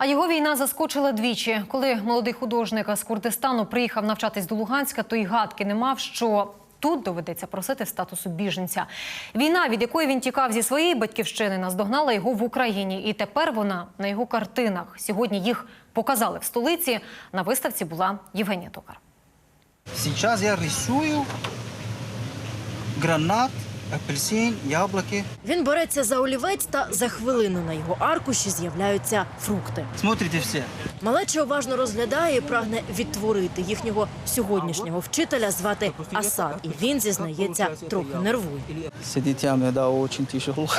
А його війна заскочила двічі. Коли молодий художник з Курдистану приїхав навчатись до Луганська, то й гадки не мав, що тут доведеться просити статусу біженця. Війна, від якої він тікав зі своєї батьківщини, наздогнала його в Україні. І тепер вона на його картинах. Сьогодні їх показали в столиці. На виставці була Євгенія Токар. Сейчас я рисую гранат, апельсин, яблоки. Він береться за олівець, та за хвилину на його аркуші з'являються фрукти. Смотрите все. Малеча уважно розглядає і прагне відтворити їхнього сьогоднішнього вчителя звати Асад. І він зізнається, трохи нервує. Сидеть яме, да, очень тяжело.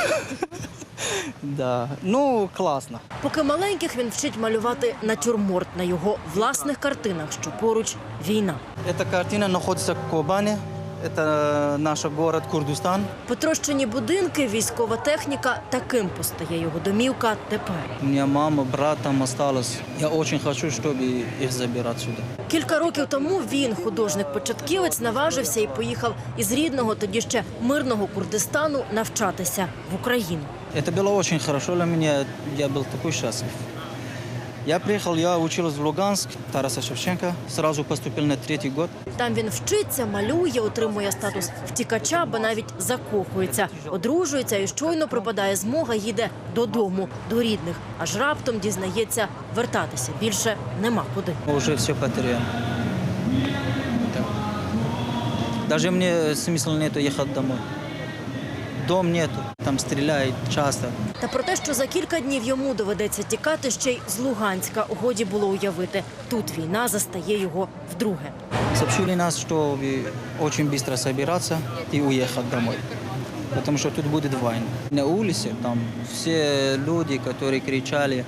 Да, ну классно. Поки маленьких він вчить малювати натюрморт на його власних картинах, що поруч війна. Эта картина находится в Кобане. Это наш город Курдистан. Потрощені будинки, військова техніка. Таким постає його домівка тепер. У меня мама, брат там осталось. Я очень хочу, чтобы их забирать сюда. Кілька років тому він, художник-початківець, наважився і поїхав із рідного, тоді ще мирного Курдистану, навчатися в Україну. Это было очень хорошо для меня. Я был такой счастлив. Я приехал, я учился в Луганск, Тараса Шевченко. Сразу поступил на третий год. Там він вчиться, малює, отримує статус втікача, бо навіть закохується, одружується і щойно припадає змога, їде додому, до рідних. Аж раптом дізнається, вертатися більше нема куди. Уже все потеряно. Да. Даже мне смысла нету ехать домой. Дом нету, там стріляють часто. Та про те, що за кілька днів йому доведеться тікати ще й з Луганська, годі було уявити. Тут війна застає його вдруге. Сообщили нас, що дуже швидко збиратися і уїхати домой. Потому что тут будет война. На улице там все люди, которые кричали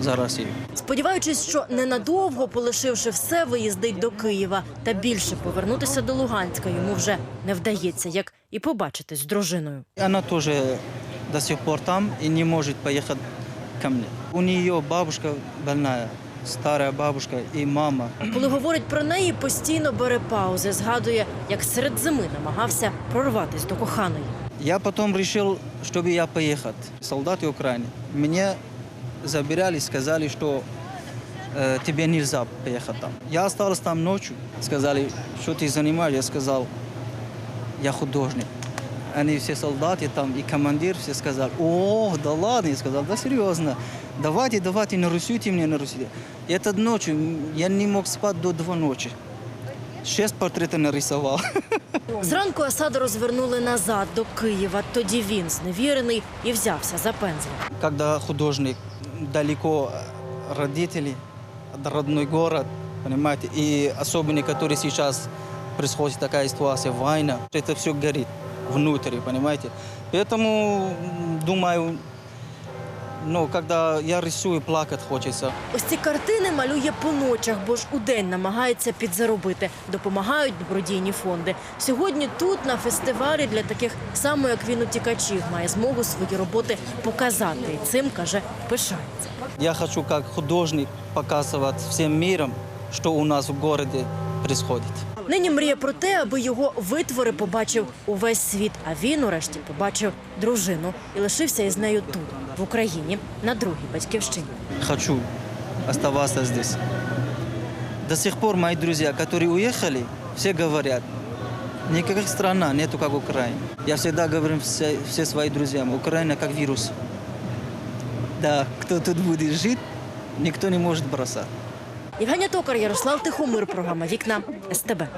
за Россию. Сподіваючись, що ненадовго, полишивши все, виїздить до Києва. Та більше повернутися до Луганська йому вже не вдається, як і побачитись з дружиною. Она тоже до сих пор там и не может поехать ко мне. У нее бабушка больная, старая бабушка и мама. Коли говорить про неї, постійно бере паузи, згадує, як серед зими намагався прорватись до коханої. Я потом решил, чтобы я поехать. Солдаты Украины меня забирали, сказали, что э, тебе нельзя поехать там. Я остался там ночью. Сказали, что ты занимаешь? Я сказал, я художник. Они все солдаты там, и командир все сказали, о, да ладно. Я сказал, да серьезно. Давайте, давайте, нарисуйте мне, нарисуйте. И эту ночью я не мог спать до два ночи. Шесть портретов нарисовал. Зранку Асада розвернули назад до Києва. Тоді він, зневірений, і взявся за пензлик. когда художник далеко родители, родной город, понимаете, и особенно, который сейчас происходит такая ситуация, война, это все горит внутри, понимаете. Поэтому, м, думаю, ну, когда я рисую, плакать хочется. Ось ці картини малює по ночах, бо ж удень намагається підзаробити. Допомагають добродійні фонди. Сьогодні тут, на фестивалі, для таких само як він утікачів, має змогу свої роботи показати. І цим каже, пишається. Я хочу как художник показывать всем миром, что у нас в городе происходит. Нині мріє про те, аби його витвори побачив увесь світ. А він, урешті, побачив дружину і лишився із нею тут, в Україні, на другій батьківщині. хочу оставаться здесь. До сих пор мои друзья, которые уехали, все говорят, никаких страна нету, как Украина. Я всегда говорю все, все своим друзьям, Украина как вирус. Да, кто тут будет жить, никто не может бросать. Євгенія Токар, Ярослав Тихомир, програма Вікна СТБ.